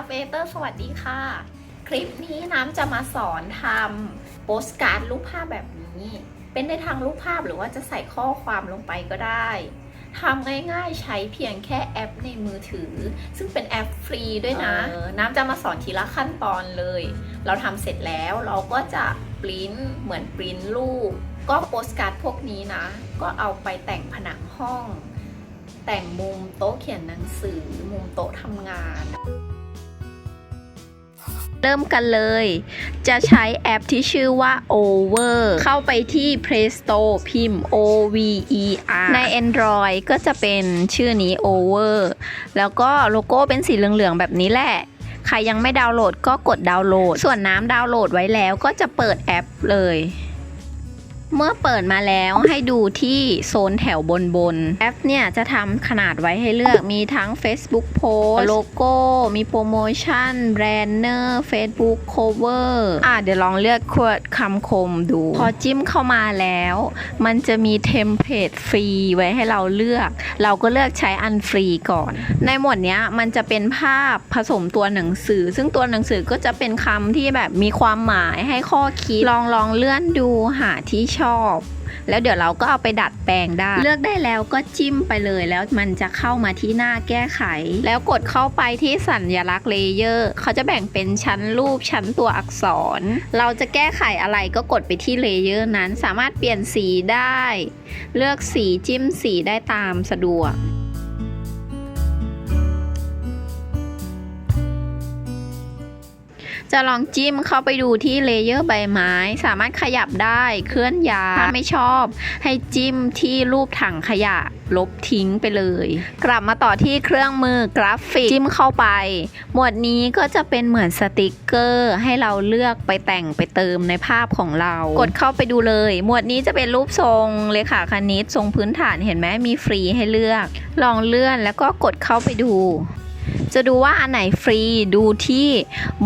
Illustrator สวัสดีค่ะ คลิปนี้น้ำจะมาสอนทำโปสการ์ดรูปภาพแบบนี้ เป็นในทางรูปภาพหรือว่าจะใส่ข้อความลงไปก็ได้ทำง่ายๆใช้เพียงแค่แอปในมือถือ ซึ่งเป็นแอปฟรีด้วยนะเออน้ำจะมาสอนทีละขั้นตอนเลย เราทำเสร็จแล้วเราก็จะปริ้นเหมือนปริ้นรูป ก็โปสการ์ดพวกนี้นะ ก็เอาไปแต่งผนังห้อง แต่งมุมโต๊ะเขียนหนังสือ มุมโต๊ะทำงาน เริ่มกันเลย จะใช้แอปที่ชื่อว่า Over เข้าไปที่ Play Store พิมพ์ O V E R ใน Android ก็จะเป็นชื่อนี้ Over แล้วก็โลโก้เป็นสีเหลืองๆแบบนี้แหละใครยังไม่ดาวน์โหลดก็กดดาวน์โหลด ส่วนน้ำดาวน์โหลดไว้แล้วก็จะเปิดแอปเลย เมื่อเปิดมาแล้วให้ดูที่โซนแถวบนบนแอปเนี่ยจะทำขนาดไว้ให้เลือกมีทั้ง Facebook Post โลโก้ มีโปรโมชั่นแบรนเนอร์ Facebook Cover อะเดี๋ยวลองเลือกขวดคำคมดู พอจิ้มเข้ามาแล้ว มันจะมีเทมเพลตฟรีไว้ให้เราเลือก เราก็เลือกใช้อันฟรีก่อน ในหมวดเนี้ยมันจะเป็นภาพผสมตัวหนังสือ ซึ่งตัวหนังสือก็จะเป็นคำที่แบบมีความหมายให้ข้อคิดลองลองเลื่อนดูหาที่ชอบ แล้วเดี๋ยวเราก็เอาไปดัดแปลงได้ เลือกได้แล้วก็จิ้มไปเลยแล้วมันจะเข้ามาที่หน้าแก้ไข แล้วกดเข้าไปที่สัญลักษณ์เลเยอร์เขาจะแบ่งเป็นชั้นรูปชั้นตัวอักษร เราจะแก้ไขอะไรก็กดไปที่เลเยอร์นั้นสามารถเปลี่ยนสีได้ เลือกสีจิ้มสีได้ตามสะดวก จะลองจิ้มเข้าไปดูที่เลเยอร์ใบไม้ สามารถขยับได้เคลื่อนย้ายถ้าไม่ชอบ ให้จิ้มที่รูปถังขยะลบทิ้งไปเลย กลับมาต่อที่เครื่องมือกราฟิกจิ้มเข้าไป หมวดนี้ก็จะเป็นเหมือนสติกเกอร์ ให้เราเลือกไปแต่งไปเติมในภาพของเรา กดเข้าไปดูเลย หมวดนี้จะเป็นรูปทรงเลขาคณิตทรงพื้นฐานเห็นไหมมีฟรีให้เลือก ลองเลื่อนแล้วก็กดเข้าไปดู จะดูว่าอันไหนฟรีดูที่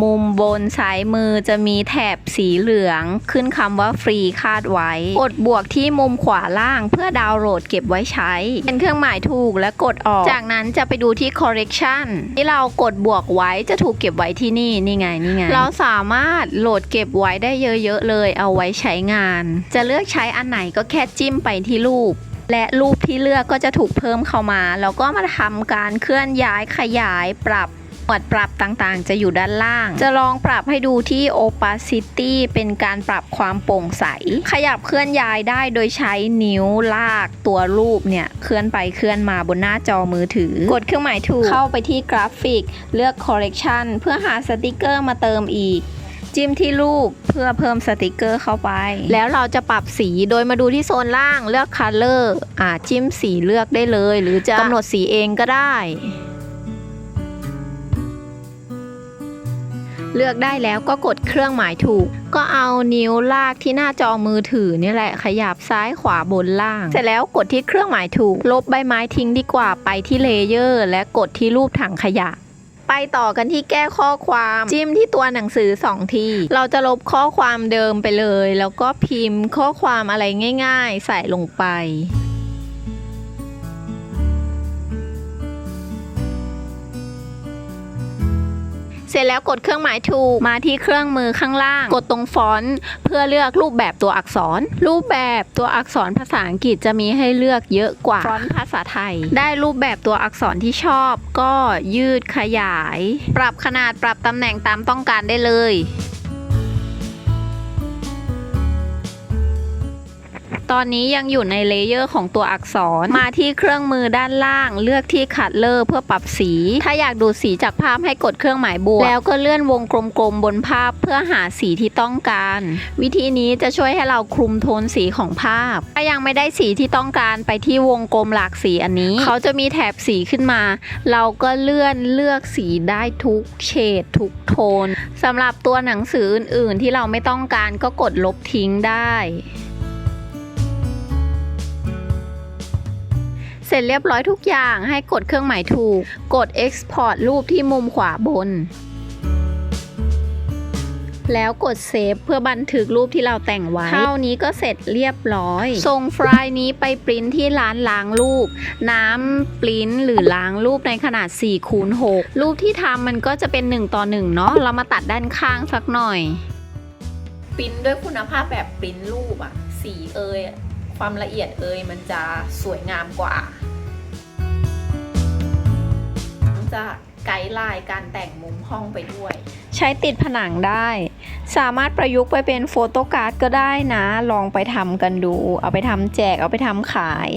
มุมบนซ้ายมือจะมีแถบสีเหลืองขึ้นคำว่าฟรีคาดไว้ กดบวกที่มุมขวาล่างเพื่อดาวน์โหลดเก็บไว้ใช้ เป็นเครื่องหมายถูกและกดออก จากนั้นจะไปดูที่ correction ที่เรากดบวกไว้จะถูกเก็บไว้ที่นี่นี่ไงนี่ไง เราสามารถโหลดเก็บไว้ได้เยอะๆเลย เอาไว้ใช้งาน จะเลือกใช้อันไหนก็แค่จิ้มไปที่รูป และรูปที่เลือกก็จะถูกเพิ่มเข้ามา แล้วก็มาทำการเคลื่อนย้ายขยายปรับหมวดปรับต่างๆ จะอยู่ด้านล่าง จะลองปรับให้ดูที่ opacity เป็นการปรับความโปร่งใส ขยับเคลื่อนย้ายได้โดยใช้นิ้วลากตัวรูปเนี่ย เคลื่อนไปเคลื่อนมาบนหน้าจอมือถือ กดเครื่องหมายถูก เข้าไปที่กราฟิก เลือก correction เพื่อหาสติกเกอร์มาเติมอีก จิ้มที่รูปเพื่อเพิ่มสติกเกอร์เข้าไป แล้วเราจะปรับสีโดยมาดูที่โซนล่างเลือก color อ่าจิ้มสีเลือกได้เลย หรือจะกำหนดสีเองก็ได้ เลือกได้แล้วก็กดเครื่องหมายถูก ก็เอานิ้วลากที่หน้าจอมือถือนี่แหละขยับซ้ายขวาบนล่าง เสร็จแล้วกดที่เครื่องหมายถูก ลบใบไม้ทิ้งดีกว่าไปที่เลเยอร์ และกดที่รูปถังขยะ ไปต่อกันที่แก้ข้อความจิ้มที่ตัวหนังสือสองที เราจะลบข้อความเดิมไปเลย แล้วก็พิมพ์ข้อความอะไรง่าย ๆ ใส่ลงไป เสร็จแล้วกดเครื่องหมายถูกมาที่เครื่องมือข้างล่าง กดตรงฟอนต์เพื่อเลือกรูปแบบตัวอักษร รูปแบบตัวอักษรภาษาอังกฤษจะมีให้เลือกเยอะกว่าฟอนต์ภาษาไทย ได้รูปแบบตัวอักษรที่ชอบ ก็ยืดขยาย ปรับขนาดปรับตำแหน่งตามต้องการได้เลย ตอนนี้ยังอยู่ในเลเยอร์ของตัวอักษร มาที่เครื่องมือด้านล่าง เลือกที่คัดเลอร์เพื่อปรับสี ถ้าอยากดูสีจากภาพให้กดเครื่องหมายบวก แล้วก็เลื่อนวงกลมๆบนภาพเพื่อหาสีที่ต้องการ วิธีนี้จะช่วยให้เราคลุมโทนสีของภาพ ถ้ายังไม่ได้สีที่ต้องการไปที่วงกลมหลากสีอันนี้ เขาจะมีแถบสีขึ้นมา เราก็เลื่อนเลือกสีได้ทุกเฉดทุกโทนสำหรับตัวหนังสืออื่น ๆ ที่เราไม่ต้องการก็กดลบทิ้งได้ ร็จเรียบร้อยทุกอย่างให้กดเครื่องหมายถูก กด Export รูปที่มุมขวาบน แล้วกดเซฟเพื่อบันทึกรูปที่เราแต่งไว้ เท่านี้ก็เสร็จเรียบร้อย ส่งไฟล์นี้ไปปริ้นที่ร้านล้างรูป น้ำปริ้นหรือล้างรูปในขนาด4คูณ6รูปที่ทำมันก็จะเป็น 1 ต่อ 1 เนาะ เรามาตัดด้านข้างสักหน่อยปริ้นด้วยคุณภาพแบบปริ้นรูปอะสีเอย ความละเอียดเอยมันจะสวยงามกว่าจะไกด์ไลน์การแต่งมุมห้องไปด้วย ใช้ติดผนังได้ สามารถประยุกต์ไปเป็นโฟโต้การ์ดก็ได้นะ ลองไปทำกันดู เอาไปทำแจกเอาไปทำขาย